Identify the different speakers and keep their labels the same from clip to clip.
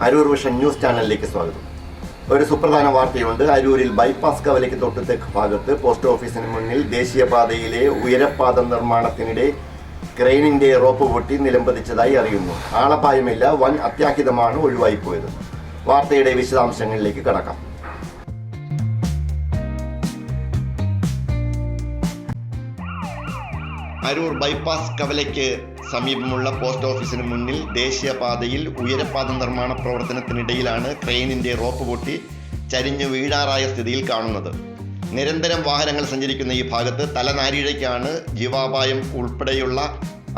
Speaker 1: Aroor vision news ചാനലിലേക്ക് സ്വാഗതം. ഒരു സുപ്രധാന വാർത്തയുണ്ട്. അരൂരിൽ ബൈപ്പാസ് കവലയ്ക്ക് തൊട്ട് തെക്ക് ഭാഗത്ത് പോസ്റ്റ് ഓഫീസിന് മുന്നിൽ ദേശീയപാതയിലെ ഉയരപാത നിർമ്മാണത്തിനിടെ ക്രെയിനിന്റെ റോപ്പ് പൊട്ടി നിലംപതിച്ചതായി അറിയുന്നു. ആളപായമില്ല വൻ അത്യാഹിതമാണ് ഒഴിവായിപ്പോയത്. വാർത്തയുടെ വിശദാംശങ്ങളിലേക്ക് കടക്കാം. അരൂർ ബൈപ്പാസ് കവലയ്ക്ക് സമീപമുള്ള പോസ്റ്റ് ഓഫീസിന് മുന്നിൽ ദേശീയപാതയിൽ ഉയരപാത നിർമ്മാണ പ്രവർത്തനത്തിനിടയിലാണ് ക്രെയിനിന്റെ റോപ്പ് പൊട്ടി ചരിഞ്ഞു വീഴാറായ സ്ഥിതിയിൽ കാണുന്നത്. നിരന്തരം വാഹനങ്ങൾ സഞ്ചരിക്കുന്ന ഈ ഭാഗത്ത് തലനാരിഴയ്ക്കാണ് ജീവാപായം ഉൾപ്പെടെയുള്ള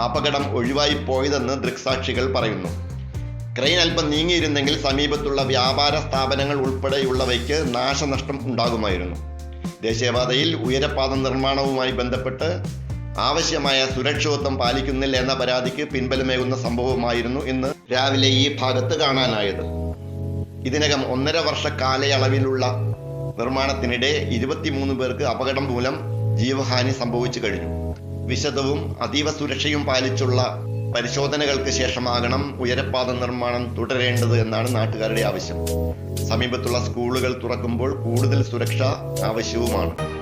Speaker 1: അപകടം ഒഴിവായി പോയതെന്ന് ദൃക്സാക്ഷികൾ പറയുന്നു. ക്രെയിൻ അല്പം നീങ്ങിയിരുന്നെങ്കിൽ സമീപത്തുള്ള വ്യാപാര സ്ഥാപനങ്ങൾ ഉൾപ്പെടെയുള്ളവയ്ക്ക് നാശനഷ്ടം ഉണ്ടാകുമായിരുന്നു. ദേശീയപാതയിൽ ഉയരപാത നിർമ്മാണവുമായി ബന്ധപ്പെട്ട് ആവശ്യമായ സുരക്ഷിതത്വം പാലിക്കുന്നില്ല എന്ന പരാതിക്ക് പിൻബലമേകുന്ന സംഭവമായിരുന്നു ഇന്ന് രാവിലെ ഈ ഭാഗത്ത് കാണാനായത്. ഇതിനകം ഒന്നര വർഷ കാലയളവിലുള്ള നിർമ്മാണത്തിനിടെ ഇരുപത്തിമൂന്ന് പേർക്ക് അപകടം മൂലം ജീവഹാനി സംഭവിച്ചു കഴിഞ്ഞു. വിശദവും അതീവ സുരക്ഷയും പാലിച്ചുള്ള പരിശോധനകൾക്ക് ശേഷമാകണം ഉയരപ്പാത നിർമ്മാണം തുടരേണ്ടത് എന്നാണ് നാട്ടുകാരുടെ ആവശ്യം. സമീപത്തുള്ള സ്കൂളുകൾ തുറക്കുമ്പോൾ കൂടുതൽ സുരക്ഷ ആവശ്യവുമാണ്.